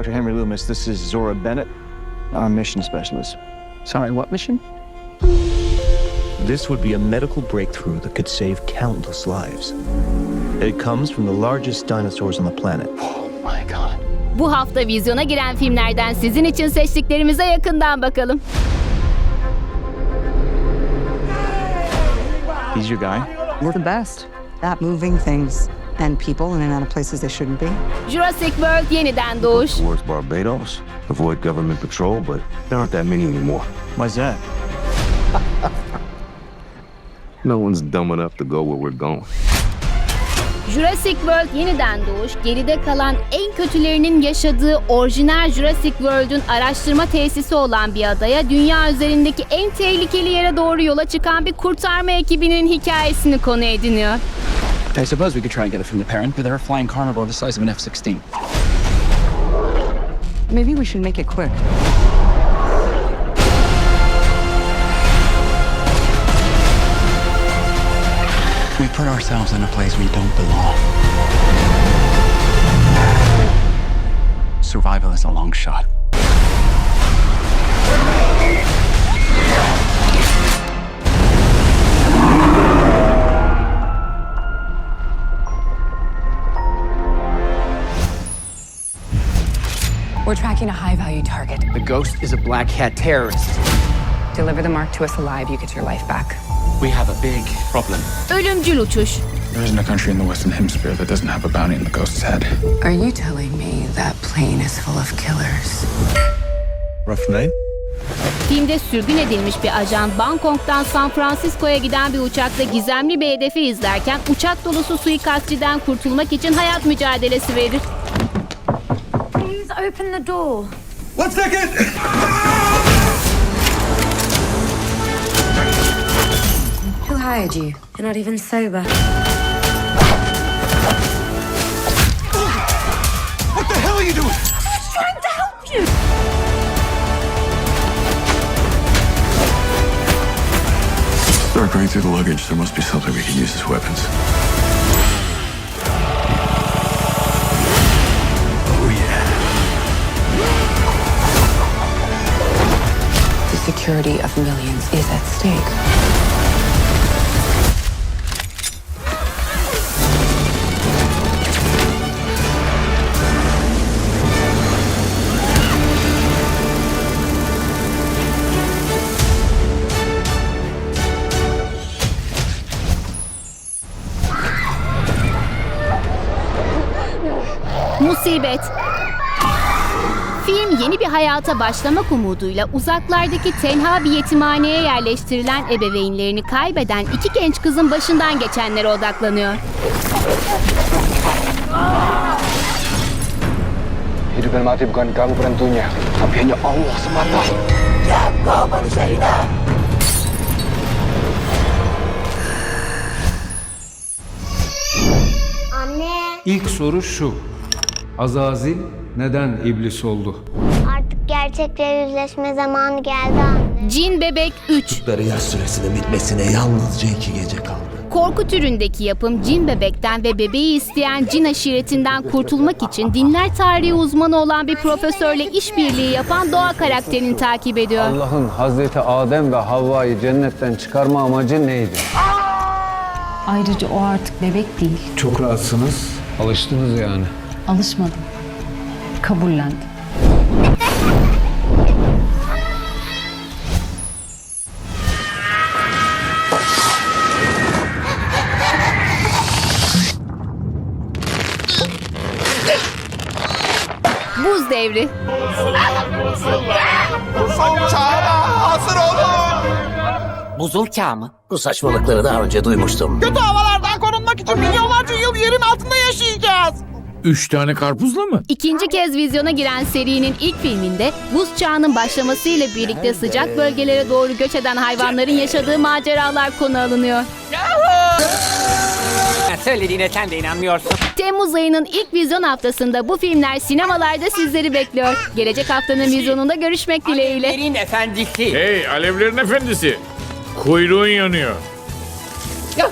Dr. Henry Loomis. This is Zora Bennett, our mission specialist. Sorry, what mission? This would be a medical breakthrough that could save countless lives. It comes from the largest dinosaurs on the planet. My God. Bu hafta vizyona giren filmlerden sizin için seçtiklerimize yakından bakalım. He's your guy. We're the best at moving things and people in and out of places they shouldn't be. Jurassic World yeniden doğuş. towards Barbados. Avoid government patrol, but there aren't that many anymore. Why's that? No one's dumb enough to go where we're going. Jurassic World yeniden doğuş, geride kalan en kötülerinin yaşadığı orijinal Jurassic World'un araştırma tesisi olan bir adaya dünya üzerindeki en tehlikeli yere doğru yola çıkan bir kurtarma ekibinin hikayesini konu ediniyor. I suppose we could try and get it from the parent, but they're a flying carnivore the size of an F-16. Maybe we should make it quick. We put ourselves in a place we don't belong. Survival is a long shot. We're tracking a high value target. The ghost is a black hat terrorist. Deliver the mark to us alive, you get your life back. We have a big problem. Ölümcül uçuş. There isn't a country in the Western Hemisphere that doesn't have a bounty on the ghost's head. Are you telling me that plane is full of killers? Rough name? Filmde sürgün edilmiş bir ajan Bangkok'tan San Francisco'ya giden bir uçakta gizemli bir hedefi izlerken uçak dolusu suikastçiden kurtulmak için hayat mücadelesi verir. Please open the door. One second! Who hired you? You're not even sober. What the hell are you doing? I was trying to help you! Through the luggage. There must be something we can use as weapons. Security of millions is at stake. Musibet. Film yeni bir hayata başlamak umuduyla uzaklardaki tenha bir yetimhaneye yerleştirilen ebeveynlerini kaybeden iki genç kızın başından geçenlere odaklanıyor. Hidup dan mati bukan kamu penentunya, tapi hanya Allah semata. Anne, İlk soru şu. Azazil neden iblis oldu? artık gerçekle yüzleşme zamanı geldi anne. Cin Bebek 3 Yaz süresinin bitmesine yalnızca iki gece kaldı. Korku türündeki yapım cin bebekten ve bebeği isteyen cin aşiretinden kurtulmak için dinler tarihi uzmanı olan bir profesörle işbirliği yapan doğa karakterini takip ediyor. Allah'ın Hazreti Adem ve Havva'yı cennetten çıkarma amacı neydi? Ayrıca o artık bebek değil. Çok rahatsınız. Alıştınız yani. Alışmadım. Kabullendim. Buz devri. Buzul çağı mı? Bu saçmalıkları daha önce duymuştum. Üç tane karpuzla mı? İkinci kez vizyona giren serinin ilk filminde buz çağının başlamasıyla birlikte sıcak bölgelere doğru göç eden hayvanların yaşadığı maceralar konu alınıyor. Söylediğine sen de inanmıyorsun. Temmuz ayının ilk vizyon haftasında bu filmler sinemalarda sizleri bekliyor. Gelecek haftanın vizyonunda görüşmek dileğiyle. Alevlerin efendisi. Hey alevlerin efendisi. Kuyruğun yanıyor. Ya,